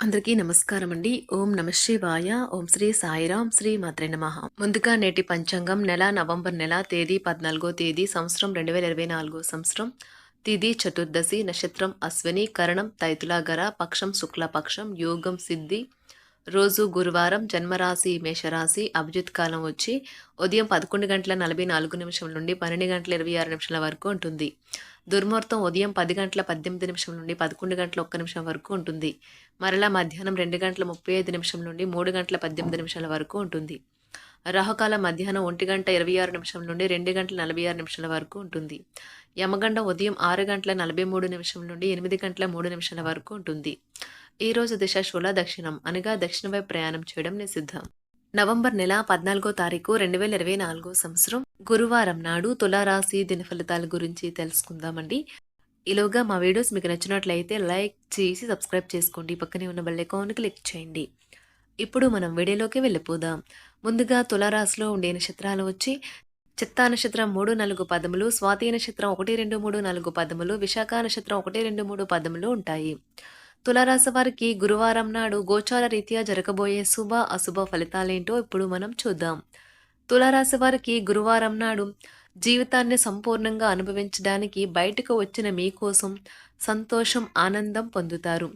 అందరికీ నమస్కారం అండి ఓం నమ శివాయ. ఓం శ్రీ సాయిరాం. శ్రీ మాత్రే నమ. ముందుగా నేటి పంచాంగం నెల నవంబర్ నెల తేదీ పద్నాలుగో తేదీ సంవత్సరం రెండు వేల ఇరవై నాలుగో సంవత్సరం. తిథి చతుర్దశి నక్షత్రం అశ్విని కరణం తైతులాగర పక్షం శుక్లపక్షం యోగం సిద్ధి. రోజు గురువారం జన్మరాశి మేషరాశి అభిజిత్ కాలం వచ్చి ఉదయం పదకొండు గంటల నలభై నాలుగు నిమిషం నుండి పన్నెండు గంటల ఇరవై ఆరు నిమిషాల వరకు ఉంటుంది. దుర్ముహూర్తం ఉదయం పది గంటల పద్దెనిమిది నిమిషం నుండి పదకొండు గంటల ఒక్క నిమిషం వరకు ఉంటుంది. మరలా మధ్యాహ్నం రెండు గంటల ముప్పై ఐదు నిమిషం నుండి మూడు గంటల పద్దెనిమిది నిమిషాల వరకు ఉంటుంది. రాహుకాలం మధ్యాహ్నం ఒంటి గంట ఇరవై ఆరు నిమిషం నుండి రెండు గంటల నలభై ఆరు నిమిషాల వరకు ఉంటుంది. యమగండం ఉదయం ఆరు గంటల నలభై మూడు నిమిషం నుండి ఎనిమిది గంటల మూడు నిమిషాల వరకు ఉంటుంది. ఈ రోజు దిశ శూల దక్షిణం అనగా దక్షిణ వైపు ప్రయాణం చేయడం నిషిద్ధం. నవంబర్ నెల పద్నాలుగో తారీఖు రెండు వేల ఇరవై నాలుగో సంవత్సరం గురువారం నాడు తులారాశి దిన ఫలితాల గురించి తెలుసుకుందామండి. ఈలోగా మా వీడియోస్ మీకు నచ్చినట్లయితే లైక్ చేసి సబ్స్క్రైబ్ చేసుకోండి. పక్కనే ఉన్న బెల్ ఐకాన్ క్లిక్ చేయండి. ఇప్పుడు మనం వీడియోలోకి వెళ్ళిపోదాం. ముందుగా తులారాశిలో ఉండే నక్షత్రాలు వచ్చి చిత్తా నక్షత్రం మూడు నాలుగు పదములు స్వాతి నక్షత్రం ఒకటి రెండు మూడు నాలుగు పదములు విశాఖ నక్షత్రం ఒకటి రెండు మూడు పదములు ఉంటాయి. తులారాశి వారికి గురువారం నాడు గోచార రీత్యా జరగబోయే శుభ అశుభ ఫలితాలేంటో ఇప్పుడు మనం చూద్దాం. తులారాశి వారికి గురువారం నాడు జీవితాన్ని సంపూర్ణంగా అనుభవించడానికి బయటకు వచ్చిన మీకోసం సంతోషం ఆనందం పొందుతారు.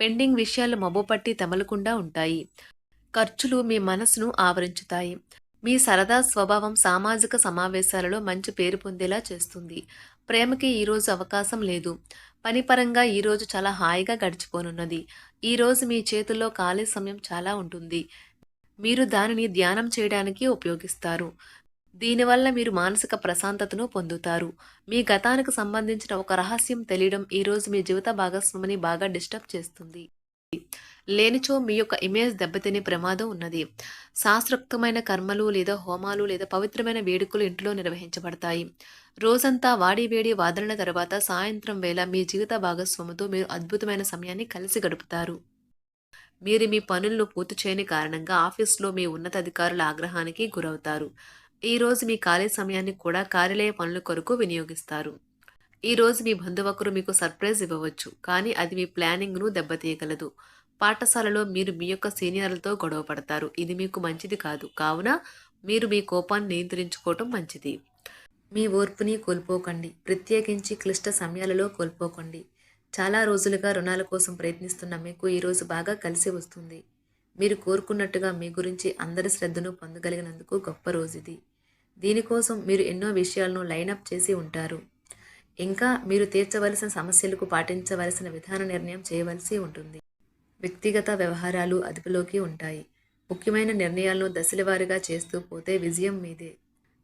పెండింగ్ విషయాలు మబ్బుపట్టి తమలకుండా ఉంటాయి. ఖర్చులు మీ మనసును ఆవరించుతాయి. మీ సరదా స్వభావం సామాజిక సమావేశాలలో మంచి పేరు పొందేలా చేస్తుంది. ప్రేమకి ఈరోజు అవకాశం లేదు. పనిపరంగా ఈరోజు చాలా హాయిగా గడిచిపోనున్నది. ఈరోజు మీ చేతుల్లో ఖాళీ సమయం చాలా ఉంటుంది. మీరు దానిని ధ్యానం చేయడానికి ఉపయోగిస్తారు. దీనివల్ల మీరు మానసిక ప్రశాంతతను పొందుతారు. మీ గతానికి సంబంధించిన ఒక రహస్యం తెలియడం ఈరోజు మీ జీవిత భాగస్వామిని బాగా డిస్టర్బ్ చేస్తుంది. లేనిచో మీ యొక్క ఇమేజ్ దెబ్బతినే ప్రమాదం ఉన్నది. శాస్త్రోక్తమైన కర్మలు లేదా హోమాలు లేదా పవిత్రమైన వేడుకలు ఇంట్లో నిర్వహించబడతాయి. రోజంతా వాడి వేడి వాదనల తర్వాత సాయంత్రం వేళ మీ జీవిత భాగస్వామితో మీరు అద్భుతమైన సమయాన్ని కలిసి గడుపుతారు. మీరు మీ పనులను పూర్తి చేయని కారణంగా ఆఫీస్లో మీ ఉన్నతాధికారుల ఆగ్రహానికి గురవుతారు. ఈరోజు మీ ఖాళీ సమయాన్ని కూడా కార్యాలయ పనుల కొరకు వినియోగిస్తారు. ఈరోజు మీ బంధువకరు మీకు సర్ప్రైజ్ ఇవ్వవచ్చు కానీ అది మీ ప్లానింగ్ను దెబ్బతీయగలదు. పాఠశాలలో మీరు మీ యొక్క సీనియర్లతో గొడవ పడతారు ఇది మీకు మంచిది కాదు. కావున మీరు మీ కోపాన్ని నియంత్రించుకోవటం మంచిది. మీ ఓర్పుని కోల్పోకండి. ప్రత్యేకించి క్లిష్ట సమయాలలో కోల్పోకండి. చాలా రోజులుగా రుణాల కోసం ప్రయత్నిస్తున్న మీకు ఈరోజు బాగా కలిసి వస్తుంది. మీరు కోరుకున్నట్టుగా మీ గురించి అందరి శ్రద్ధను పొందగలిగినందుకు గొప్ప రోజు ఇది దీనికోసం మీరు ఎన్నో విషయాలను లైనప్ చేసి ఉంటారు. ఇంకా మీరు తీర్చవలసిన సమస్యలకు పాటించవలసిన విధాన నిర్ణయం చేయవలసి ఉంటుంది. వ్యక్తిగత వ్యవహారాలు అదుపులోకి ఉంటాయి. ముఖ్యమైన నిర్ణయాలను దశలవారీగా చేస్తూ పోతే విజయం మీదే.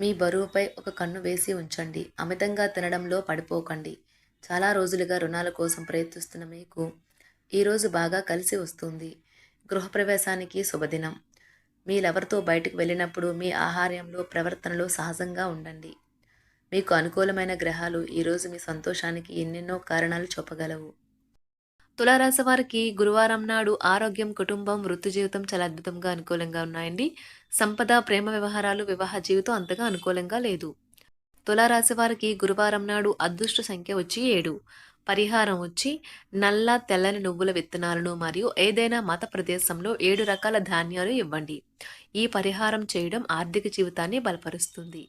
మీ బరువుపై ఒక కన్ను వేసి ఉంచండి. అమితంగా తినడంలో పడిపోకండి. చాలా రోజులుగా రుణాల కోసం ప్రయత్నిస్తున్న మీకు ఈరోజు బాగా కలిసి వస్తుంది. గృహప్రవేశానికి శుభదినం. మీ లవర్తో బయటకు వెళ్ళినప్పుడు మీ ఆహార్యంలో ప్రవర్తనలో సహజంగా ఉండండి. మీకు అనుకూలమైన గ్రహాలు ఈరోజు మీ సంతోషానికి ఎన్నెన్నో కారణాలు చూపగలవు. తులారాశి వారికి గురువారం నాడు ఆరోగ్యం కుటుంబం వృత్తి జీవితం చాలా అద్భుతంగా అనుకూలంగా ఉన్నాయండి. సంపద ప్రేమ వ్యవహారాలు వివాహ జీవితం అంతగా అనుకూలంగా లేదు. తులారాశి వారికి గురువారం నాడు అదృష్ట సంఖ్య వచ్చి ఏడు. పరిహారం వచ్చి నల్ల తెల్లని నువ్వుల విత్తనాలను మరియు ఏదైనా మత ప్రదేశంలో ఏడు రకాల ధాన్యాలు ఇవ్వండి. ఈ పరిహారం చేయడం ఆర్థిక జీవితాన్ని బలపరుస్తుంది.